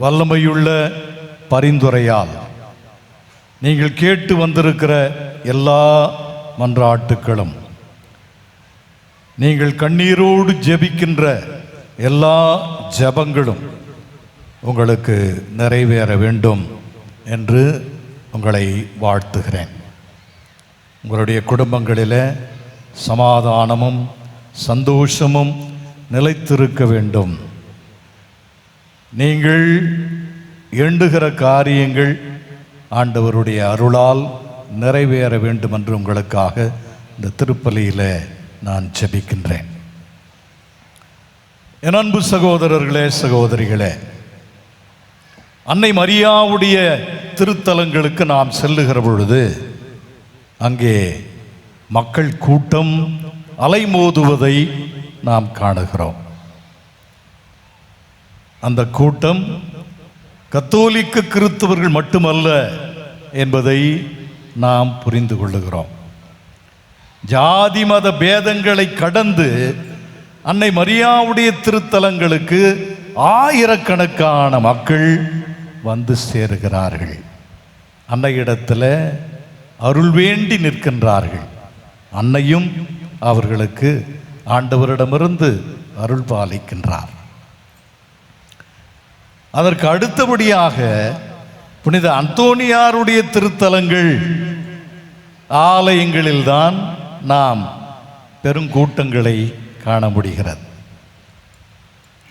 வல்லமையுள்ள பரிந்துரையால். நீங்கள் கேட்டு வந்திருக்கிற எல்லா மன்றாட்டுக்களும் நீங்கள் கண்ணீரோடு ஜெபிக்கின்ற எல்லா ஜெபங்களும் உங்களுக்கு நிறைவேற வேண்டும் என்று உங்களை வாழ்த்துகிறேன். உங்களுடைய குடும்பங்களில் சமாதானமும் சந்தோஷமும் நிலைத்திருக்க வேண்டும். நீங்கள் எண்ணுகிற காரியங்கள் ஆண்டவருடைய அருளால் நிறைவேற வேண்டும் என்று உங்களுக்காக இந்த திருப்பலியில் நான் ஜபிக்கின்றேன். என் அன்பு சகோதரர்களே சகோதரிகளே அன்னை மரியாவுடைய திருத்தலங்களுக்கு நாம் செல்லுகிற பொழுது அங்கே மக்கள் கூட்டம் அலைமோதுவதை நாம் காணுகிறோம். அந்த கூட்டம் கத்தோலிக்க கிறிஸ்தவர்கள் மட்டுமல்ல என்பதை நாம் புரிந்து கொள்ளுகிறோம். ஜாதி மத பேதங்களை கடந்து அன்னை மரியாவுடைய திருத்தலங்களுக்கு ஆயிரக்கணக்கான மக்கள் வந்து சேருகிறார்கள். அன்னையிடத்தில் அருள் வேண்டி நிற்கின்றார்கள். அன்னையும் அவர்களுக்கு ஆண்டவரிடமிருந்து அருள் பாலிக்கின்றார். அதற்கு அடுத்தபடியாக புனித அந்தோனியாருடைய திருத்தலங்கள் ஆலயங்களில்தான் நாம் பெருங்கூட்டங்களை காண முடிகிறது.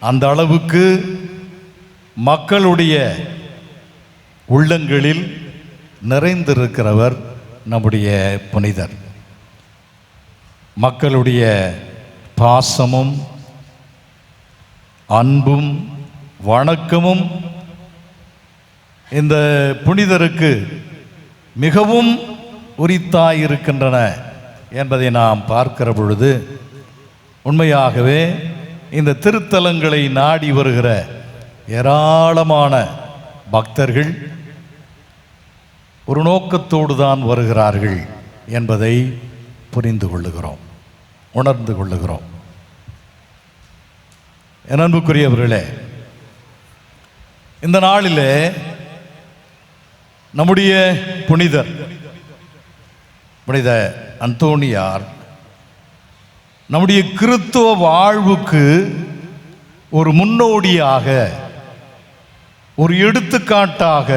அந்த அளவுக்கு மக்களுடைய உள்ளங்களில் நிறைந்திருக்கிறவர் நம்முடைய புனிதர். மக்களுடைய பாசமும் அன்பும் வணக்கமும் இந்த புனிதருக்கு மிகவும் உரித்தாயிருக்கின்றன என்பதை நாம் பார்க்கிற பொழுது உண்மையாகவே இந்த திருத்தலங்களை நாடி வருகிற ஏராளமான பக்தர்கள் ஒரு நோக்கத்தோடு தான் வருகிறார்கள் என்பதை புரிந்து கொள்ளுகிறோம் உணர்ந்து கொள்ளுகிறோம். என் அன்புக்குரியவர்களே இந்த நாளிலே நம்முடைய புனிதர் புனித அந்தோணியார் நம்முடைய கிறித்துவ வாழ்வுக்கு ஒரு முன்னோடியாக ஒரு எடுத்துக்காட்டாக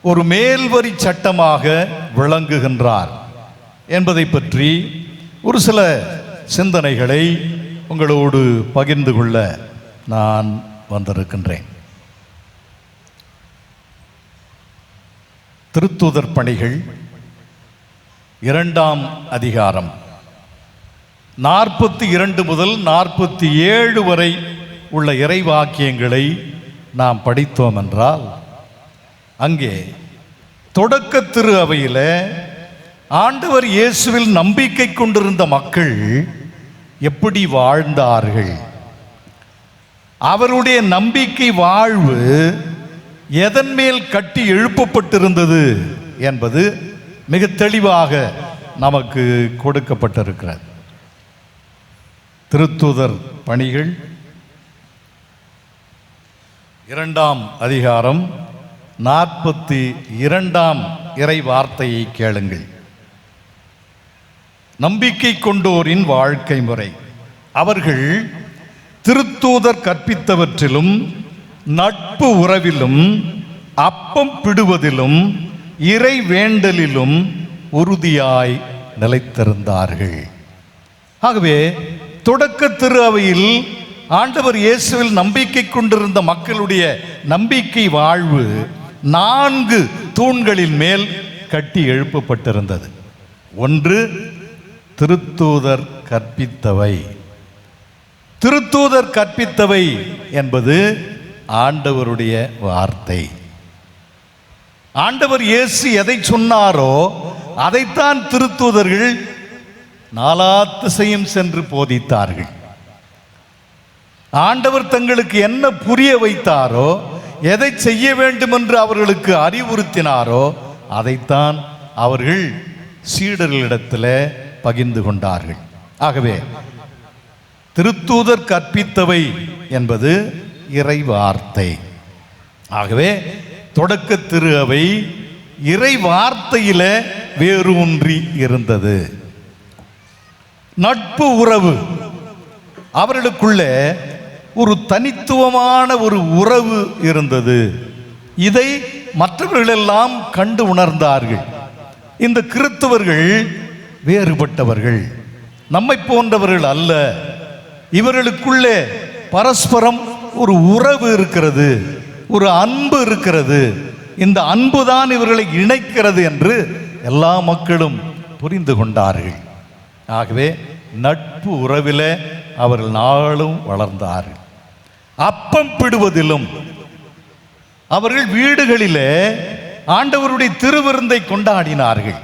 ஒரு மேல்வரி சட்டமாக விளங்குகின்றார் என்பதை பற்றி ஒரு சில சிந்தனைகளை உங்களோடு பகிர்ந்து கொள்ள நான் வந்திருக்கின்றேன். திருத்துதர் பணிகள். இரண்டாம் அதிகாரம். நாற்பத்தி இரண்டு முதல் நாற்பத்தி ஏழு வரை உள்ள இறைவாக்கியங்களை நாம் படித்தோம் என்றால் அங்கே தொடக்க திரு அவையில் ஆண்டவர் இயேசுவில் நம்பிக்கை கொண்டிருந்த மக்கள் எப்படி வாழ்ந்தார்கள்? அவருடைய நம்பிக்கை வாழ்வு எதன் மேல் கட்டி எழுப்பப்பட்டிருந்தது என்பது மிக தெளிவாக நமக்கு கொடுக்கப்பட்டிருக்கிறது. திருத்துதர் பணிகள். இரண்டாம் அதிகாரம் நாற்பத்தி இரண்டாம் இறை வார்த்தையை கேளுங்கள். நம்பிக்கை கொண்டோரின் வாழ்க்கை முறை. அவர்கள் திருத்தூதர் கற்பித்தவற்றிலும் நட்பு உறவிலும் அப்பம் பிடுவதிலும் இறை வேண்டலிலும் உறுதியாய் நிலைத்திருந்தார்கள். ஆகவே தொடக்க திரு அவையில் ஆண்டவர் இயேசுவில் நம்பிக்கை கொண்டிருந்த மக்களுடைய நம்பிக்கை வாழ்வு நான்கு தூண்களின் மேல் கட்டி எழுப்பப்பட்டிருந்தது. ஒன்று திருத்தூதர் கற்பித்தவை. திருத்தூதர் கற்பித்தவை என்பது ஆண்டவருடைய வார்த்தை. ஆண்டவர் இயேசு எதை சொன்னாரோ அதைத்தான் திருத்தூதர்கள் நாலா திசையும் சென்று போதித்தார்கள். ஆண்டவர் தங்களுக்கு என்ன புரிய வைத்தாரோ எதை செய்ய வேண்டும் என்று அவர்களுக்கு அறிவுறுத்தினாரோ அதைத்தான் அவர்கள் சீடர்களிடத்தில் பகிர்ந்து கொண்டார்கள். ஆகவே திருத்தூதர் கற்பித்தவை என்பது இறை வார்த்தை ஆகவே தொடக்க திரு அவை இறை வார்த்தையில வேரூன்றி இருந்தது. நட்பு உறவு. அவர்களுக்குள்ளே ஒரு தனித்துவமான ஒரு உறவு இருந்தது. இதை மற்றவர்களெல்லாம் கண்டு உணர்ந்தார்கள். இந்த கிறித்தவர்கள் வேறுபட்டவர்கள். நம்மை போன்றவர்கள் அல்ல. இவர்களுக்குள்ளே பரஸ்பரம் ஒரு உறவு இருக்கிறது ஒரு அன்பு இருக்கிறது. இந்த அன்பு தான் இவர்களை இணைக்கிறது என்று எல்லா மக்களும் புரிந்து கொண்டார்கள். ஆகவே நட்பு உறவிலே அவர்கள் நாளும் வளர்ந்தார்கள். அப்பம் பிடுவதிலும் அவர்கள் வீடுகளிலே ஆண்டவருடைய திருவிருந்தை கொண்டாடினார்கள்.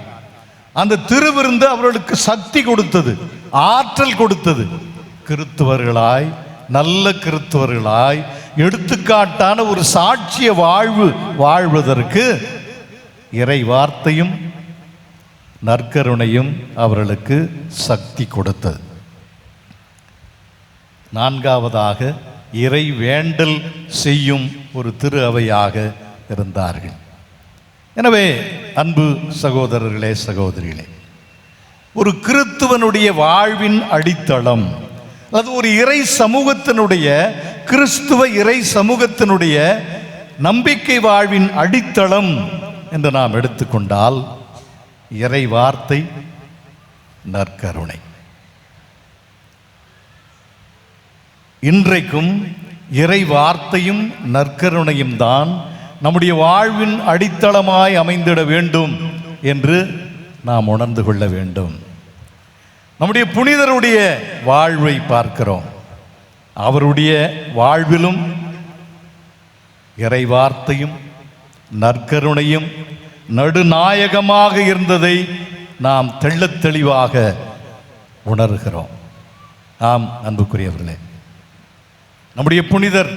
அந்த திருவிருந்து அவர்களுக்கு சக்தி கொடுத்தது ஆற்றல் கொடுத்தது. கிறித்துவர்களாய் நல்ல கிறித்தவர்களாய் எடுத்துக்காட்டான ஒரு சாட்சிய வாழ்வு வாழ்வதற்கு இறை வார்த்தையும் நற்கருணையும் அவர்களுக்கு சக்தி கொடுத்தது. நான்காவதாக இறை வேண்டல் செய்யும் ஒரு திரு அவையாக இருந்தார்கள். எனவே அன்பு சகோதரர்களே சகோதரிகளே ஒரு கிறித்துவனுடைய வாழ்வின் அடித்தளம் அது ஒரு இறை சமூகத்தினுடைய கிறிஸ்துவ இறை சமூகத்தினுடைய நம்பிக்கை வாழ்வின் அடித்தளம் என்று நாம் எடுத்துக்கொண்டால் இறை வார்த்தை நற்கருணை. இன்றைக்கும் இறை வார்த்தையும் நற்கருணையும் தான் நம்முடைய வாழ்வின் அடித்தளமாய் அமைந்திட வேண்டும் என்று நாம் உணர்ந்து கொள்ள வேண்டும். நம்முடைய புனிதருடைய வாழ்வை பார்க்கிறோம். அவருடைய வாழ்விலும் இறை வார்த்தையும் நற்கருணையும் நடுநாயகமாக இருந்ததை நாம் தெள்ளத் தெளிவாக உணர்கிறோம். ஆம் அன்புக்குரியவர்களே. நம்முடைய புனிதர்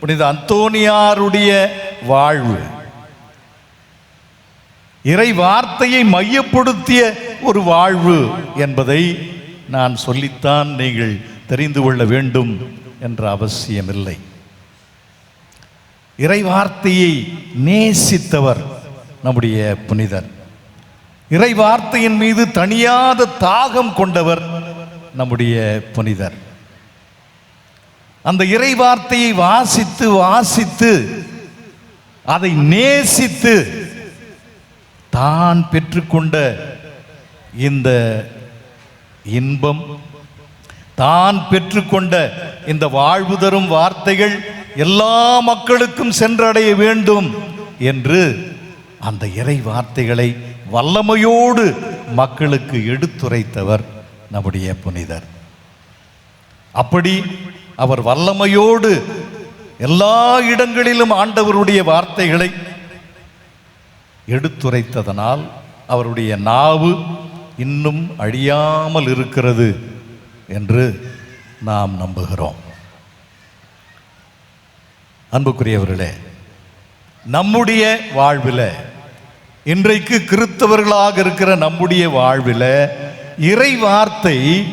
புனித அந்தோனியாருடைய வாழ்வு இறை வார்த்தையை மையப்படுத்திய ஒரு வாழ்வு என்பதை நான் சொல்லித்தான் நீங்கள் தெரிந்து கொள்ள வேண்டும் என்ற அவசியமில்லை. இறைவார்த்தையை நேசித்தவர் நம்முடைய புனிதர். இறை வார்த்தையின் மீது தனியாத தாகம் கொண்டவர் நம்முடைய புனிதர். அந்த இறைவார்த்தையை வாசித்து வாசித்து அதை நேசித்து தான் பெற்றுக்கொண்ட இந்த இன்பம் தான் பெற்றுக்கொண்ட இந்த வாழ்வு தரும் வார்த்தைகள் எல்லா மக்களுக்கும் சென்றடைய வேண்டும் என்று அந்த இறை வார்த்தைகளை வல்லமையோடு மக்களுக்கு எடுத்துரைத்தவர் நம்முடைய புனிதர். அப்படி அவர் வல்லமையோடு எல்லா இடங்களிலும் ஆண்டவருடைய வார்த்தைகளை எடுத்துரைத்ததனால் அவருடைய நாவு இன்னும் அழியாமல் இருக்கிறது என்று நாம் நம்புகிறோம். அன்புக்குரியவர்களே நம்முடைய வாழ்வில் இன்றைக்கு கிறித்தவர்களாக இருக்கிற நம்முடைய வாழ்வில் இறை வார்த்தை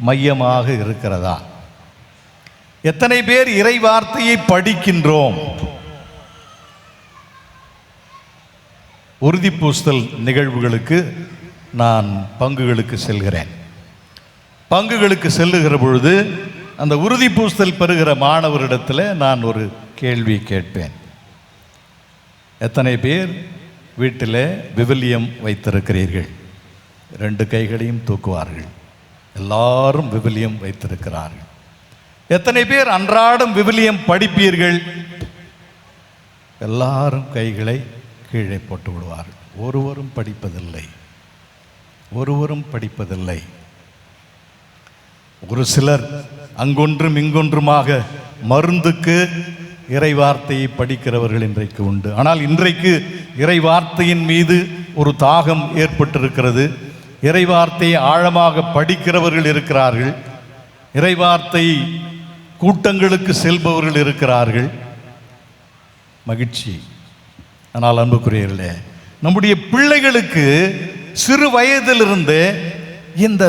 மையமாக இருக்கிறதா? எத்தனை பேர் இறை வார்த்தையை படிக்கின்றோம்? உறுதி நிகழ்வுகளுக்கு நான் பங்குகளுக்கு செல்கிறேன். பங்குகளுக்கு செல்லுகிற பொழுது அந்த உறுதி பூசல் பெறுகிற மாணவரிடத்தில் நான் ஒரு கேள்வி கேட்பேன். எத்தனை பேர் வீட்டில் விவிலியம் வைத்திருக்கிறீர்கள்? ரெண்டு கைகளையும் தூக்குவார்கள். எல்லாரும் விவிலியம் வைத்திருக்கிறார்கள். எத்தனை பேர் அன்றாடம் விவிலியம் படிப்பீர்கள்? எல்லாரும் கைகளை கீழே போட்டு விடுவார்கள். ஒருவரும் படிப்பதில்லை. ஒருவரும் படிப்பதில்லை. ஒரு சிலர் அங்கொன்றும் இங்கொன்றுமாக மருந்துக்கு இறை வார்த்தையை படிக்கிறவர்கள் இன்றைக்கு உண்டு. ஆனால் இன்றைக்கு இறை வார்த்தையின் மீது ஒரு தாகம் ஏற்பட்டிருக்கிறது. இறை வார்த்தையை ஆழமாக படிக்கிறவர்கள் இருக்கிறார்கள். இறை வார்த்தை கூட்டங்களுக்கு செல்பவர்கள் இருக்கிறார்கள். மகிழ்ச்சி. ஆனால் அன்புக்குரியவர்களே நம்முடைய பிள்ளைகளுக்கு சிறு வயதிலிருந்து இந்த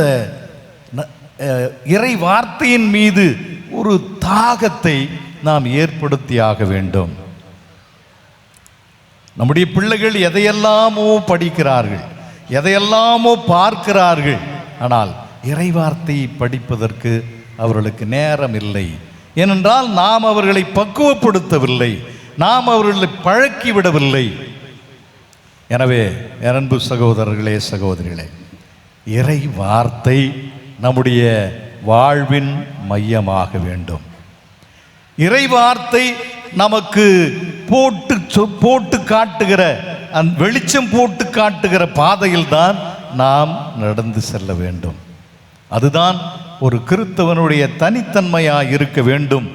இறை வார்த்தையின் மீது ஒரு தாகத்தை நாம் ஏற்படுத்தியாக வேண்டும். நம்முடைய பிள்ளைகள் எதையெல்லாமோ படிக்கிறார்கள் எதையெல்லாமோ பார்க்கிறார்கள் ஆனால் இறைவார்த்தையை படிப்பதற்கு அவர்களுக்கு நேரம் இல்லை. ஏனென்றால் நாம் அவர்களை பக்குவப்படுத்தவில்லை நாம் அவர்களை பழக்கி விடவில்லை. எனவே என் அன்பு சகோதரர்களே சகோதரிகளே இறை வார்த்தை நம்முடைய வாழ்வின் மையமாக வேண்டும். இறை வார்த்தை நமக்கு போட்டு சொ- போட்டு காட்டுகிற அந் வெளிச்சம் போட்டு காட்டுகிற பாதையில் தான் நாம் நடந்து செல்ல வேண்டும். அதுதான் ஒரு கிறிஸ்தவனுடைய தனித்தன்மையாக இருக்க வேண்டும்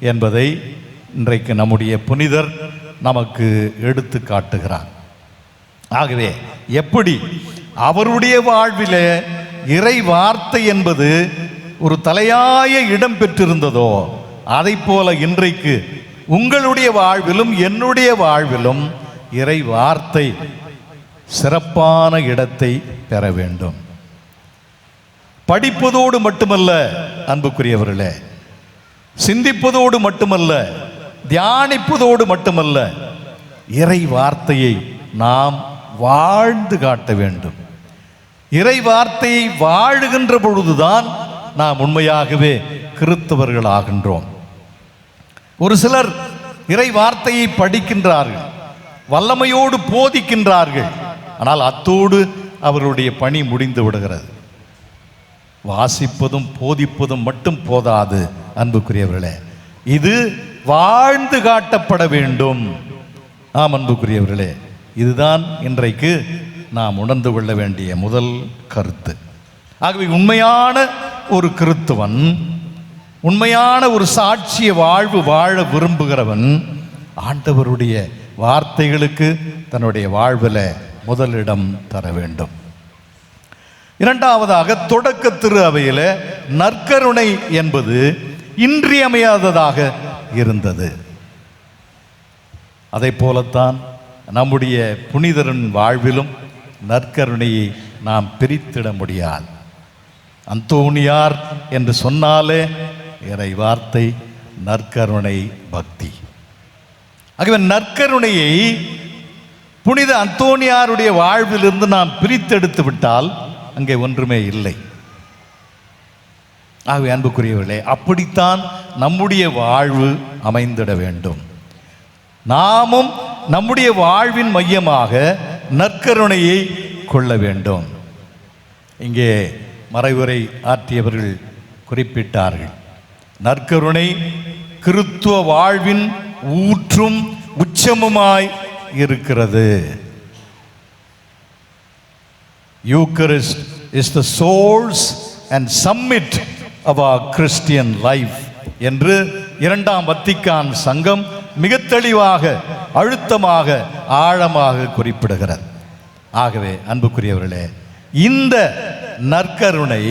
என்பதை இன்றைக்கு நம்முடைய புனிதர் நமக்கு எடுத்து காட்டுகிறார். ஆகவே எப்படி அவருடைய வாழ்விலே இறை வார்த்தை என்பது ஒரு தலையாய இடம் பெற்றிருந்ததோ அதை போல இன்றைக்கு உங்களுடைய வாழ்விலும் என்னுடைய வாழ்விலும் இறை வார்த்தை சிறப்பான இடத்தை பெற வேண்டும். படிப்பதோடு மட்டுமல்ல அன்புக்குரியவர்களே சிந்திப்பதோடு மட்டுமல்ல தியானிப்பதோடு மட்டுமல்ல இறை வார்த்தையை நாம் வாழ்ந்து காட்ட வேண்டும். இறை வார்த்தையை வாழுகின்ற பொழுதுதான் நாம் உண்மையாகவே கிறித்தவர்கள் ஆகின்றோம். ஒரு சிலர் இறை வார்த்தையை படிக்கின்றார்கள் வல்லமையோடு போதிக்கின்றார்கள் ஆனால் அத்தோடு அவருடைய பணி முடிந்து விடுகிறது. வாசிப்பதும் போதிப்பதும் மட்டும் போதாது அன்புக்குரியவர்களே. இது வாழ்ந்து காட்டப்பட வேண்டும். ஆம் அன்புக்குரியவர்களே. இதுதான் இன்றைக்கு நாம் உணர்ந்து கொள்ள வேண்டிய முதல் கருத்து. ஆகவே உண்மையான ஒரு கிறித்துவன் உண்மையான ஒரு சாட்சிய வாழ்வு வாழ விரும்புகிறவன் ஆண்டவருடைய வார்த்தைகளுக்கு தன்னுடைய வாழ்வில் முதலிடம் தர வேண்டும். இரண்டாவதாக தொடக்க திரு அவையில் நற்கருணை என்பது இன்றியமையாததாக இருந்தது. அதை போலத்தான் நம்முடைய புனிதரின் வாழ்விலும் நற்கருணையை நாம் பிரித்திட முடியாது அந்தோனியார் என்று சொன்னாலே இறை வார்த்தை நற்கருணை பக்தி. ஆகவே நற்கருணையை புனித அந்தோனியாருடைய வாழ்விலிருந்து நாம் பிரித்தெடுத்து விட்டால் அங்கே ஒன்றுமே இல்லை. ஆகவே அன்புக்குரியவர்களே அப்படித்தான் நம்முடைய வாழ்வு அமைந்திட வேண்டும். நாமும் நம்முடைய வாழ்வின் மையமாக நற்கருணையை கொள்ள வேண்டும். இங்கே மறைவுரை ஆற்றியவர்கள் குறிப்பிட்டார்கள். நற்கருணை கிறித்துவ வாழ்வின் ஊற்றும் உச்சமுமாய் இருக்கிறது. Eucharist is the source and summit of Christian life என்று இரண்டாம் வத்திக்கான் சங்கம் மிக தெளிவாக அழுத்தமாக ஆழமாக குறிப்பிடுகிறார். ஆகவே அன்புக்குரியவர்களே இந்த நற்கருணை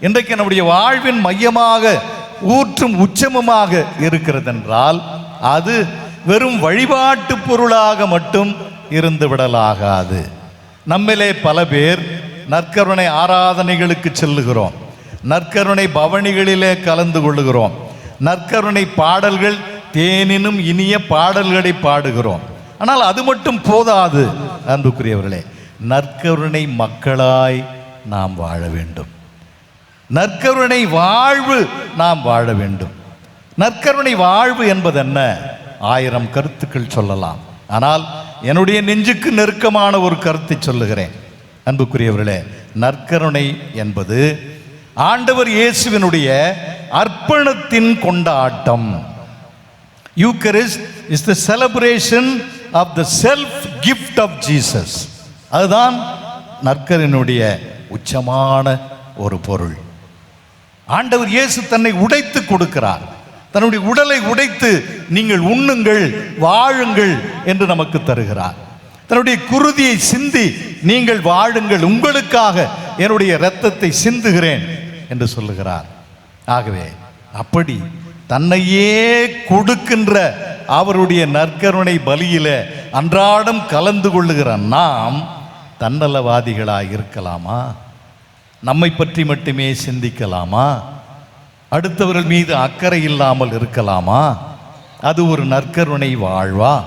இன்றைக்கு நம்முடைய வாழ்வின் மையமாக ஊற்றும் உச்சமமாக இருக்கிறது என்றால் அது வெறும் வழிபாட்டு பொருளாக மட்டும் இருந்து விடலாகாது. நம்மிலே பல பேர் நற்கருணை ஆராதனைகளுக்கு செல்லுகிறோம். நற்கருணை பவனிகளிலே கலந்து கொள்ளுகிறோம். நற்கருணை பாடல்கள் தேனினும் இனிய பாடல்களை பாடுகிறோம். ஆனால் அது மட்டும் போதாது அன்புக்குரியவர்களே. நற்கருணை மக்களாய் நாம் வாழ வேண்டும். நற்கருணை வாழ்வு நாம் வாழ வேண்டும். நற்கருணை வாழ்வு என்பது என்ன ஆயிரம் கருத்துக்கள் சொல்லலாம். ஆனால் என்னுடைய நெஞ்சுக்கு நெருக்கமான ஒரு கருத்தை சொல்லுகிறேன். அன்புக்குரியவர்களே நற்கருணை என்பது ஆண்டவர் இயேசுவினுடைய அர்ப்பணத்தின் கொண்டாட்டம். Eucharist is the celebration of the self gift of Jesus அதுதான் நற்கரினுடைய உச்சமான ஒரு பொருள். ஆண்டவர் இயேசு தன்னை உடைத்து கொடுக்கிறார். தன்னுடைய உடலை உடைத்து நீங்கள் உண்ணுங்கள் வாழுங்கள் என்று நமக்கு தருகிறார். தன்னுடைய குருதியை சிந்தி நீங்கள் வாழுங்கள் உங்களுக்காக என்னுடைய இரத்தத்தை சிந்துகிறேன் என்று சொல்லுகிறார். ஆகவே அப்படி தன்னையே கொடுக்கின்ற அவருடைய நற்கருணை பலியில அன்றாடம் கலந்து கொள்ளுகிற நாம் தன்னலவாதிகளாக இருக்கலாமா? நம்மை பற்றி மட்டுமே சிந்திக்கலாமா? அடுத்தவர்கள் மீது அக்கறை இல்லாமல் இருக்கலாமா? அது ஒரு நற்கருணை வாழ்வா?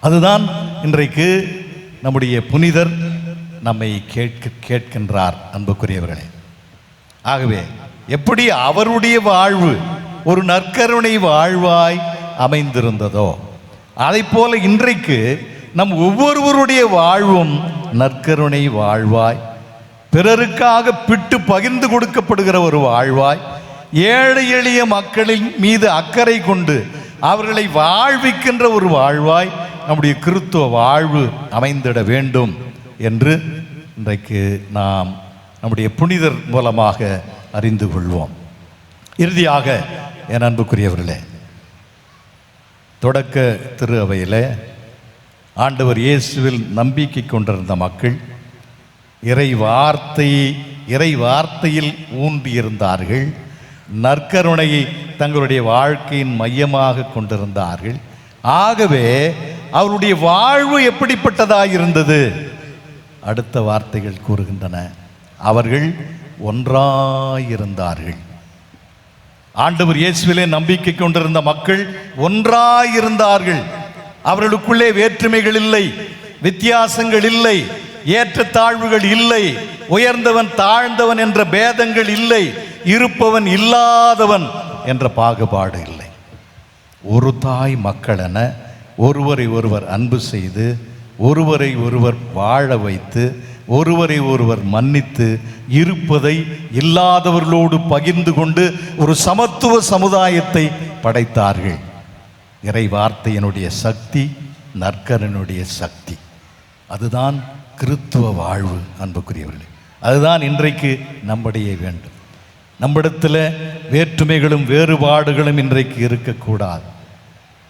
அதுதான் இன்றைக்கு நம்முடைய புனிதர் நம்மை கேட்க கேட்கின்றார் அன்புக்குரியவர்களே. ஆகவே எப்படி அவருடைய வாழ்வு ஒரு நற்கருணை வாழ்வாய் அமைந்திருந்ததோ? அதைப் போல இன்றைக்கு நம் ஒவ்வொருவருடைய வாழ்வும் நற்கருணை வாழ்வாய் பிறருக்காக பிட்டு பகிர்ந்து கொடுக்கப்படுகிற ஒரு வாழ்வாய் ஏழை எளிய மக்களின் மீது அக்கறை கொண்டு அவர்களை வாழ்விக்கின்ற ஒரு வாழ்வாய் நம்முடைய கிறித்துவ வாழ்வு அமைந்திட வேண்டும் என்று இன்றைக்கு நாம் நம்முடைய புனிதர் மூலமாக அறிந்து கொள்வோம். இறுதியாக என் அன்புக்குரியவர்களே தொடக்க திரு அவையிலே ஆண்டவர் இயேசுவில் நம்பிக்கை கொண்டிருந்த மக்கள் இறை வார்த்தையை இறை வார்த்தையில் ஊன்றியிருந்தார்கள். நற்கருணையை தங்களுடைய வாழ்க்கையின் மையமாக கொண்டிருந்தார்கள். ஆகவே அவருடைய வாழ்வு எப்படிப்பட்டதாக இருந்தது அடுத்த வார்த்தைகள் கூறுகின்றன. அவர்கள் ஒன்றாயிருந்தார்கள். ஆண்டவர் இயேசுவிலே நம்பிக்கை கொண்டிருந்த மக்கள் ஒன்றாயிருந்தார்கள். அவர்களுக்குள்ளே வேற்றுமைகள் இல்லை வித்தியாசங்கள் இல்லை ஏற்றத்தாழ்வுகள் இல்லை உயர்ந்தவன் தாழ்ந்தவன் என்ற பேதங்கள் இல்லை இருப்பவன் இல்லாதவன் என்ற பாகுபாடு இல்லை. ஒரு தாய் மக்கள் என ஒருவரை ஒருவர் அன்பு செய்து ஒருவரை ஒருவர் வாழ வைத்து ஒருவரை ஒருவர் மன்னித்து இருப்பதை இல்லாதவர்களோடு பகிர்ந்து கொண்டு ஒரு சமத்துவ சமுதாயத்தை படைத்தார்கள். இறை வார்த்தையினுடைய சக்தி நற்கரனுடைய சக்தி. அதுதான் கிறித்துவ வாழ்வு அன்புக்குரியவர்களே. அதுதான் இன்றைக்கு நம்முடைய வேண்டும். நம்மிடத்தில் வேற்றுமைகளும் வேறுபாடுகளும் இன்றைக்கு இருக்கக்கூடாது.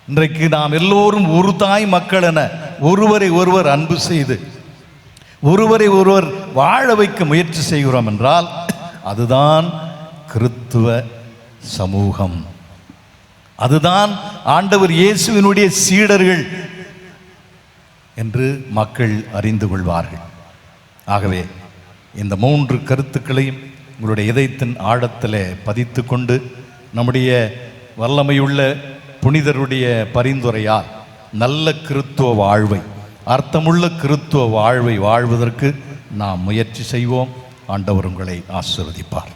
இன்றைக்கு நாம் எல்லோரும் ஒரு தாய் மக்கள் என ஒருவரை ஒருவர் அன்பு செய்து ஒருவரை ஒருவர் வாழ வைக்க முயற்சி செய்கிறோம் என்றால் அதுதான் கிறித்துவ சமூகம். அதுதான் ஆண்டவர் இயேசுவினுடைய சீடர்கள் என்று மக்கள் அறிந்து கொள்வார்கள். ஆகவே இந்த மூன்று கருத்துக்களையும் உங்களுடைய இதயத்தின் ஆழத்தில் பதித்து கொண்டு நம்முடைய வல்லமையுள்ள புனிதருடைய பரிந்துரையால் நல்ல கிறித்துவ வாழ்வை அர்த்தமுள்ள கிறித்துவ வாழ்வை வாழ்வதற்கு நாம் முயற்சி செய்வோம். ஆண்டவர் உங்களை ஆசிர்வதிப்பார்.